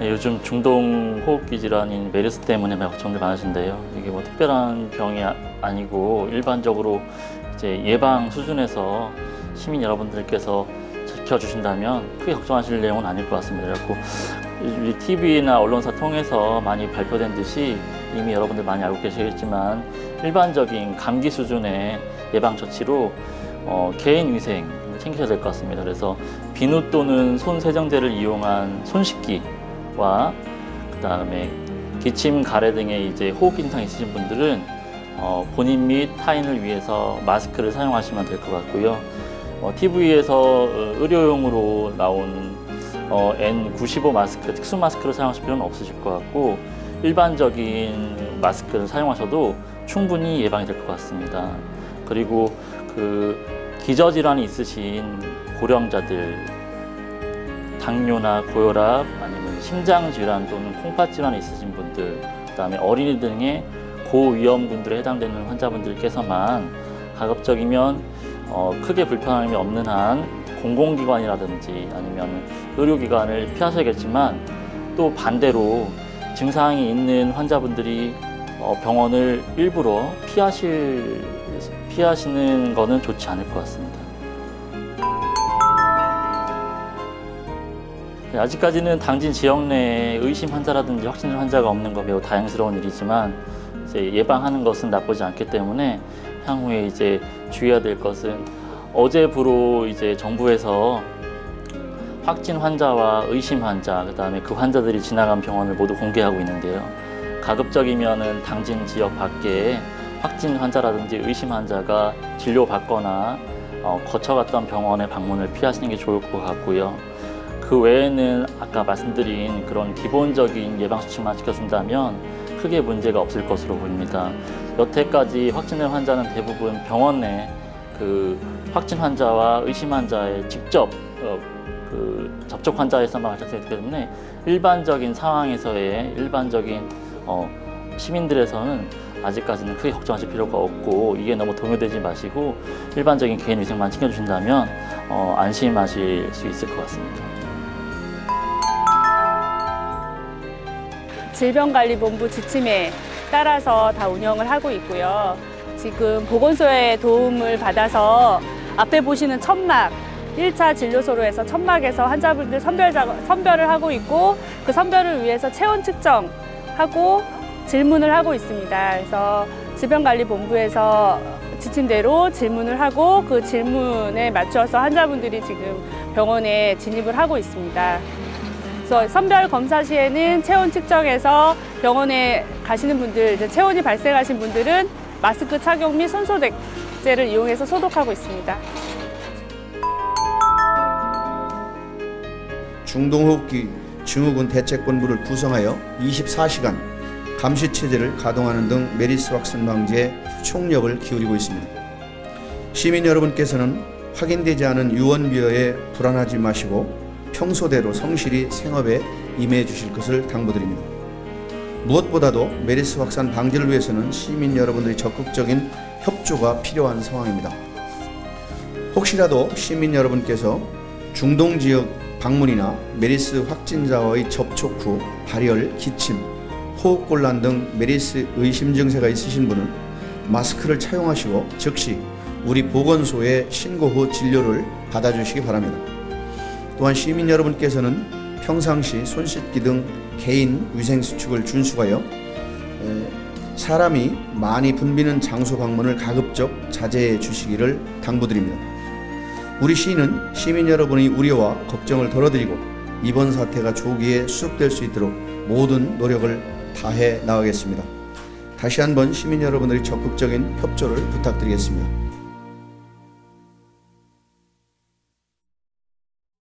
요즘 중동 호흡기 질환인 메르스 때문에 걱정들 많으신데요. 이게 뭐 특별한 병이 아- 아니고 일반적으로 이제 예방 수준에서 시민 여러분들께서 지켜주신다면 크게 걱정하실 내용은 아닐 것 같습니다. 그래갖고 우리 TV나 언론사 통해서 많이 발표된 듯이 이미 여러분들 많이 알고 계시겠지만 일반적인 감기 수준의 예방 조치로 어, 개인 위생 챙기셔야 될 것 같습니다. 그래서 비누 또는 손 세정제를 이용한 손 씻기 와 그다음에 기침, 가래 등의 이제 호흡 증상 있으신 분들은 어, 본인 및 타인을 위해서 마스크를 사용하시면 될 것 같고요. 어, TV에서 의료용으로 나온 어, N95 마스크, 특수 마스크를 사용하실 필요는 없으실 것 같고 일반적인 마스크를 사용하셔도 충분히 예방이 될 것 같습니다. 그리고 그 기저질환이 있으신 고령자들, 당뇨나 고혈압 아니면 심장 질환 또는 콩팥 질환이 있으신 분들, 그다음에 어린이 등의 고위험군들에 해당되는 환자분들께서만 가급적이면 어, 크게 불편함이 없는 한 공공기관이라든지 아니면 의료기관을 피하셔야겠지만 또 반대로 증상이 있는 환자분들이 어, 병원을 일부러 피하실 피하시는 거는 좋지 않을 것 같습니다. 아직까지는 당진 지역 내에 의심 환자라든지 확진 환자가 없는 거 매우 다행스러운 일이지만 이제 예방하는 것은 나쁘지 않기 때문에 향후에 이제 주의해야 될 것은 어제부로 이제 정부에서 확진 환자와 의심 환자, 그다음에 그 환자들이 지나간 병원을 모두 공개하고 있는데요. 가급적이면은 당진 지역 밖에 확진 환자라든지 의심 환자가 진료받거나 어, 거쳐갔던 병원의 방문을 피하시는 게 좋을 것 같고요. 그 외에는 아까 말씀드린 그런 기본적인 예방 수칙만 지켜준다면 크게 문제가 없을 것으로 보입니다. 여태까지 확진된 환자는 대부분 병원 내그 확진 환자와 의심 환자의 직접 어, 그 접촉 환자에서만 발생했기 때문에 일반적인 상황에서의 일반적인 어, 시민들에서는 아직까지는 크게 걱정하실 필요가 없고 이게 너무 동요되지 마시고 일반적인 개인 위생만 챙겨주신다면 어, 안심하실 수 있을 것 같습니다. 질병관리본부 지침에 따라서 다 운영을 하고 있고요. 지금 보건소의 도움을 받아서 앞에 보시는 천막, 1차 진료소로 해서 천막에서 환자분들 선별 작업, 선별을 하고 있고 그 선별을 위해서 체온 측정하고 질문을 하고 있습니다. 그래서 질병관리본부에서 지침대로 질문을 하고 그 질문에 맞춰서 환자분들이 지금 병원에 진입을 하고 있습니다. 그래서 선별 검사 시에는 체온 측정해서 병원에 가시는 분들, 이제 체온이 발생하신 분들은 마스크 착용 및 손소독제를 이용해서 소독하고 있습니다. 중동호흡기 증후군 대책본부를 구성하여 24시간 감시 체제를 가동하는 등 메리스 확산 방지에 총력을 기울이고 있습니다. 시민 여러분께서는 확인되지 않은 유언 비어에 불안하지 마시고 평소대로 성실히 생업에 임해 주실 것을 당부드립니다. 무엇보다도 메리스 확산 방지를 위해서는 시민 여러분들의 적극적인 협조가 필요한 상황입니다. 혹시라도 시민 여러분께서 중동 지역 방문이나 메리스 확진자와의 접촉 후 발열, 기침, 호흡곤란 등 메리스 의심 증세가 있으신 분은 마스크를 착용하시고 즉시 우리 보건소에 신고 후 진료를 받아주시기 바랍니다. 또한 시민 여러분께서는 평상시 손 씻기 등 개인 위생 수칙을 준수하여 에, 사람이 많이 붐비는 장소 방문을 가급적 자제해 주시기를 당부드립니다. 우리 시는 시민 여러분의 우려와 걱정을 덜어드리고 이번 사태가 조기에 수습될 수 있도록 모든 노력을 다해 나가겠습니다. 다시 한번 시민 여러분들의 적극적인 협조를 부탁드리겠습니다.